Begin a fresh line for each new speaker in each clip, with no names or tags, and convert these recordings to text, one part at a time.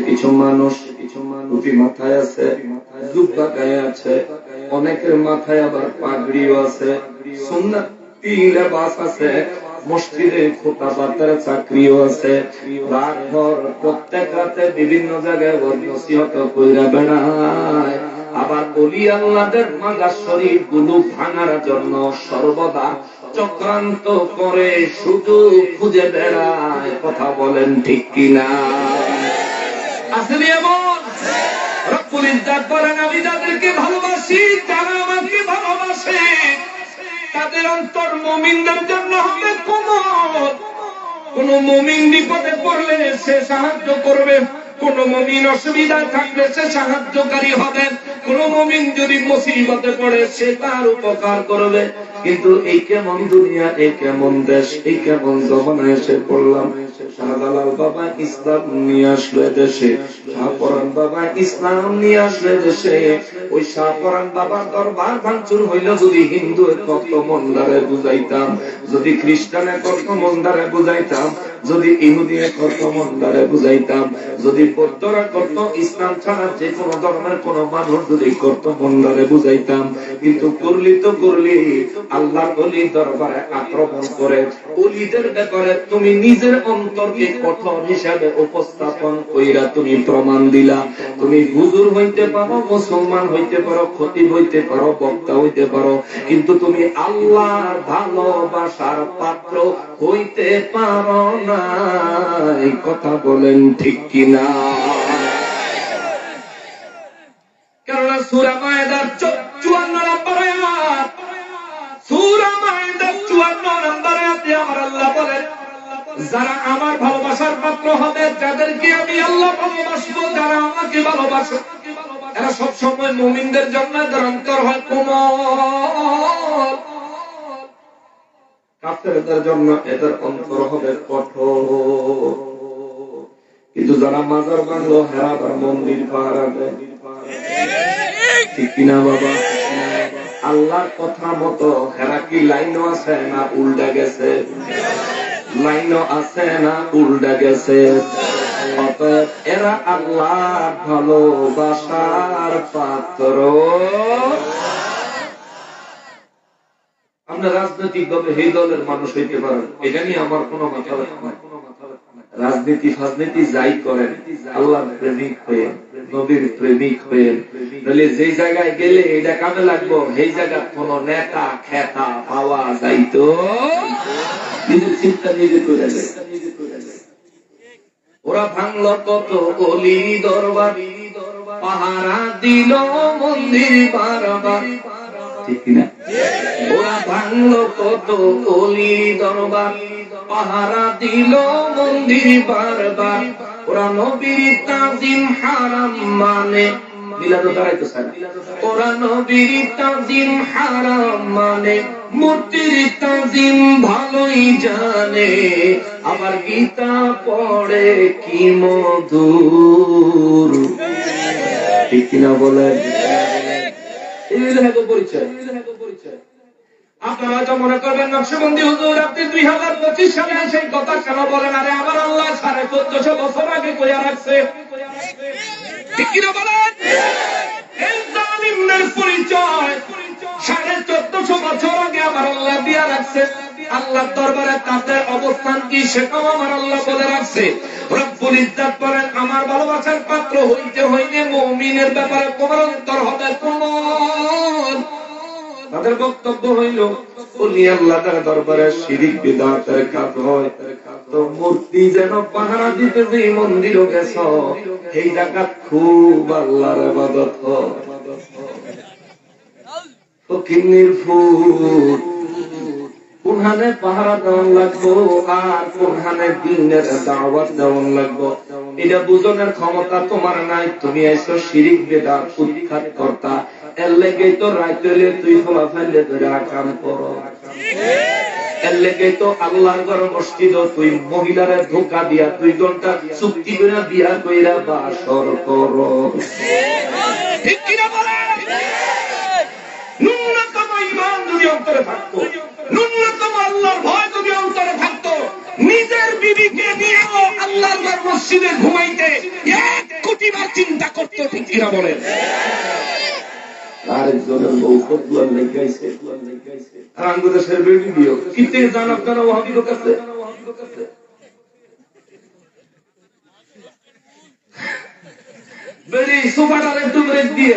কিছু মানুষ কিছু টুপি মাথায় আছে জুব্বা গায়ে আছে, অনেকের মাথায় আবার পাগড়িও আছে। আছে চাকরিও আছে। রাত প্রত্যেক রাতে বিভিন্ন জায়গায় বেড়ায়। আবার আল্লাদের শরীফগুলো ভাঙার জন্য সর্বদা চক্রান্ত করে শুধু খুঁজে বেড়ায়। কথা বলেন ঠিক কিনা? আসলে এমন? রব্বুল ইজ্জাত বলেন, আমি যাদেরকে ভালোবাসি যারা আমাকে ভালোবাসে। তাদের অন্তর মমিনদের জন্য হবে কোমল কোন মমিন বিপদে পড়লে সে সাহায্য করবে। কোন মমিন অসুবিধা থাকলে সে সাহায্যকারী হবে। কোন মমিন যদি মুসিবতে পড়ে, সে তার উপকার করবে। কিন্তু এই কেমন দুনিয়া, এই কেমন দেশ, এই কেমন জমানায় এসে পড়লাম। শাহজালাল বাবা ইসলাম নিয়ে আসলো দেশে শাহপরান বাবা ইসলাম নিয়ে আসলো দেশে ওই শাহপরান বাবার দরবার ভাঙচুর যদি হিন্দু কত মন্দারে বুঝাইতাম, যদি খ্রিস্টানের কত মন্দারে বুঝাইতাম, যদি ইহুদি কত মন্দারে বুঝাইতাম, যদি বৌদ্ধরা করত ইসলাম ছাড়া যে কোন ধর্মের কোন মানুষ যদি করত মন্দারে বুঝাইতাম। কিন্তু করলি তো করলি আল্লাহ অলি দরবারে আক্রমণ করে। অলিদের ব্যাপারে তুমি নিজের অন্তরকে কঠোর হিসাবে উপস্থাপন কইরা তুমি প্রমাণ দিলা। তুমি হুজুর হইতে পারো, মুসলমান হইতে পারো, খতিব হইতে পারো, বক্তা হইতে পারো, কিন্তু তুমি আল্লাহর ভালোবাসার পাত্র হইতে পারো না। এই কথা বলেন ঠিক কিনা? কেননা সুরা মায়েদার যারা আমার ভালোবাসার পাত্র হবে, যাদেরকে আমি আল্লাহ ভালোবাসবো, যারা আমাকে ভালোবাসে, এরা সবসময় মুমিনদের জন্য অন্তর হয় বাবা? আল্লাহর কথা মতো হেরা কি লাইনও আছে না উল্টা গেছে? লাইনও আছে না, উল্টা গেছে। অতএব এরা আল্লাহ ভালোবাসার পাত্র। আমরা রাজনৈতিক ভাবে এই দলের মানুষ হইতে পারেন এটা নিয়ে আমার কোনো মাথা নাই। রাজনীতি ফাজনীতি যাই করেন আল্লাহ প্রেমিক হয়ে, নবীর প্রেমিক হয়ে তাহলে যে জায়গায় গেলে এটা কামে লাগবো, সেই জায়গা কোন নেতা, খেতা, পাওয়া যাইতো। ওরা ভাঙলো কত অলি দরবার, পাহারা দিল মন্দির বারবার। ওরা ভাঙলো কত অলি দরবার, পাহারা দিল মন্দির বারবার। ওরা নবীর তাজিম হারাম মানে মিলাদও ওরা নবীর তাজিম হারাম মানে মূর্তির তাজিম ভালোই জানে, আবার গীতা পড়ে কি মধুর। ঠিক কিনা পরিচয় আপনারা যা মনে করবেন নকশবন্দি হুজুর দুই হাজার পঁচিশ সালে কথা কেন বলেন? আমার আল্লাহ সাড়ে চোদ্দশো বছর আগে আমার আল্লাহ দিয়া রাখছে। দরবারে তাদের অবস্থান কি সেটাও আমার আল্লাহ বলে রাখছে। আমার ভালোবাসার পাত্র হইতে ব্যাপারে তোমার অন্তর হবে তাদের বক্তব্য হইল, উনি আল্লাহ দরবারে শিরিক কাজ হয়। মূর্তি যেন পাহারা দিতে যে মন্দিরও গেছ এই জায়গা খুব আল্লাহর আবাদত হয়। ফকিন্নির ফুট কোনখানে পাহারা দেওয়ান লাগবো, আর কোনখানে দিনের দাওয়াত দেওয়ান লাগবো। এটা ক্ষমতা তোমার নাই, তুমি আইসো শিরিক বেদা কর্তা। এর লেগে তো তুই ফলা ফেললে ধরে কাম করো। এর লেগে তো আল্লাহর ঘর মসজিদ তুই মহিলারে ধোকা দিয়া দুই ঘণ্টা চুক্তি করে বিয়া কইরা বাসর করো। ঠিক কিনা বলেন ন্যূনতম ইমান যদি অন্তরে থাকতো। ন্যূনতম আল্লাহর ভয় যদি অন্তরে থাকতো নিজের বিবিকে নিয়েও আল্লাহর মসজিদে ঘুমাইতে এক কিনা বলেন? আরেকজনের বউ ফতুয়ার লেগাইছে আর আঙ্গুদেশের বেবি দিও। কিতে জান আপনারা ওহাবির কাছে? বেরি সোফাটার একটু দিয়ে।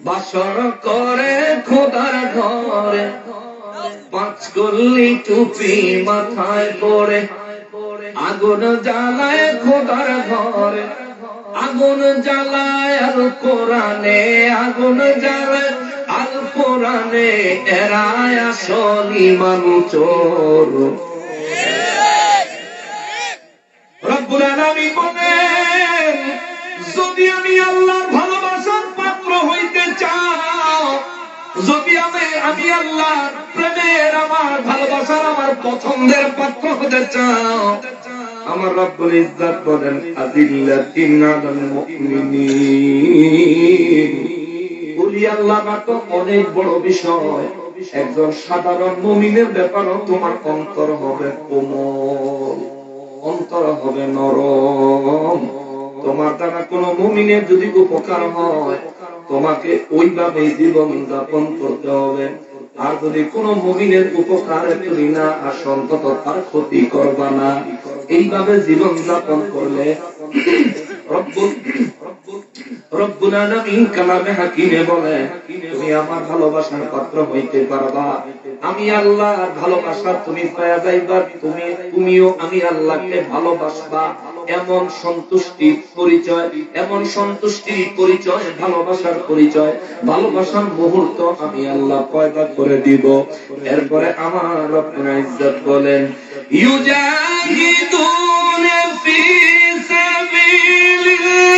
বাসর করে খোদার ঘরে। পাঁচ কল্লি টুপি মাথায় পড়ে। আগুন জ্বালায় খোদার ঘরে। আগুন জ্বালায় আর কোরআনে, আগুন জ্বালায় আর কোরআনে। এরায় আসল ইমান চোর। রব্বুল আলামিন বলেন, যদি আমি হইতে যদি আমি আমি আল্লাহর প্রেমের, আমার ভালোবাসার, আমার পছন্দের হতে চাও, আমার রব্বুল ইজ্জত বলেন মুমিনিন। বলি, আল্লাহ তো অনেক বড় বিষয়। একজন সাধারণ মুমিনের ব্যাপারও তোমার অন্তর হবে কোমল, অন্তর হবে নরম। তোমার দ্বারা কোন মুমিনের যদি উপকার হয়, তোমাকে ওইভাবে জীবন যাপন করতে হবে। আর যদি কোন মুমিনের উপকারে তুমি না আসো, অন্তত তার ক্ষতি করবা না। এইভাবে জীবন যাপন করলে আমি আল্লাহর ভালোবাসা তুমি পাওয়া যাইবা, তুমি তুমিও আমি আল্লাহকে ভালোবাসবা। এমন সন্তুষ্টি পরিচয়, এমন সন্তুষ্টি পরিচয়, ভালোবাসার পরিচয়, ভালোবাসার মুহূর্ত আমি আল্লাহ পয়দা করে দিব। এরপরে আমার রব্বুল ইজ্জত বলেন, ইউজাহিদুনা ফি সাবিলিল্লাহি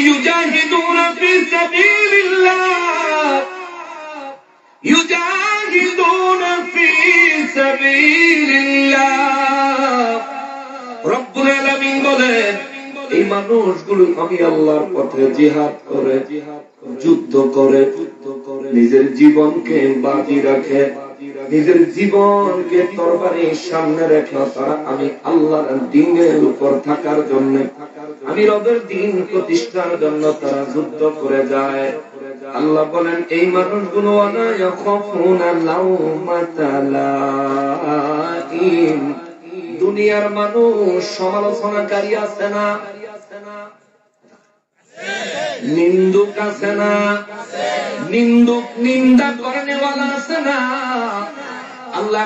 সাবি ইউজাহিদুনা ফি সাবিলিল্লাহ يجاهدون في سبيل الله রব্বুল আলামিন বলেন এই মানুষগুলো আমি আল্লাহর পথে জিহাদ করে যুদ্ধ করে যুদ্ধ করে নিজের জীবনকে বাজি রাখে নিজের জীবনকে তরবারির সামনে রেখে তারা আমি আল্লাহর দিনের উপর থাকার জন্য আমি রবের দিন প্রতিষ্ঠার জন্য তারা যুদ্ধ করে যায়। আল্লাহ বলেন, এই মানুষগুলো দুনিয়ার মানুষ সমালোচনাকারী আছে না? নিন্দুক আছে না? নিন্দুক নিন্দা করেনেওয়ালা আছে না? আল্লাহ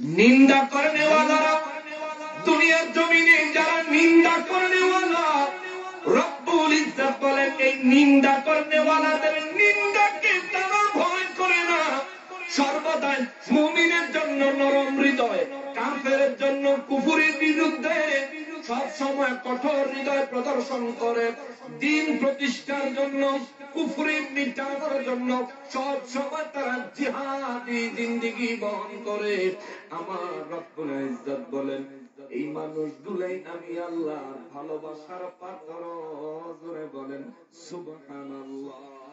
কয় করে নিন্দা করেনেওয়ালা দুনিয়ার জমিনে যারা নিন্দা করেনেওয়ালা রব্বুল ইজ্জত বলেন, এই নিন্দা করেনেওয়ালাদের নিন্দাকে তারা সময় কঠোর হৃদয় প্রদর্শন করে। দিন প্রতিষ্ঠার জন্য, কুফুরি মিটানোর জন্য সব সময় তারা জিহাদি জিন্দিগি বহন করে। আমার রব্বুল ইজ্জত বলেন, এই মানুষগুলাই আমি আল্লাহ ভালোবাসার পাথর, জোরে বলেন, সুবহানাল্লাহ।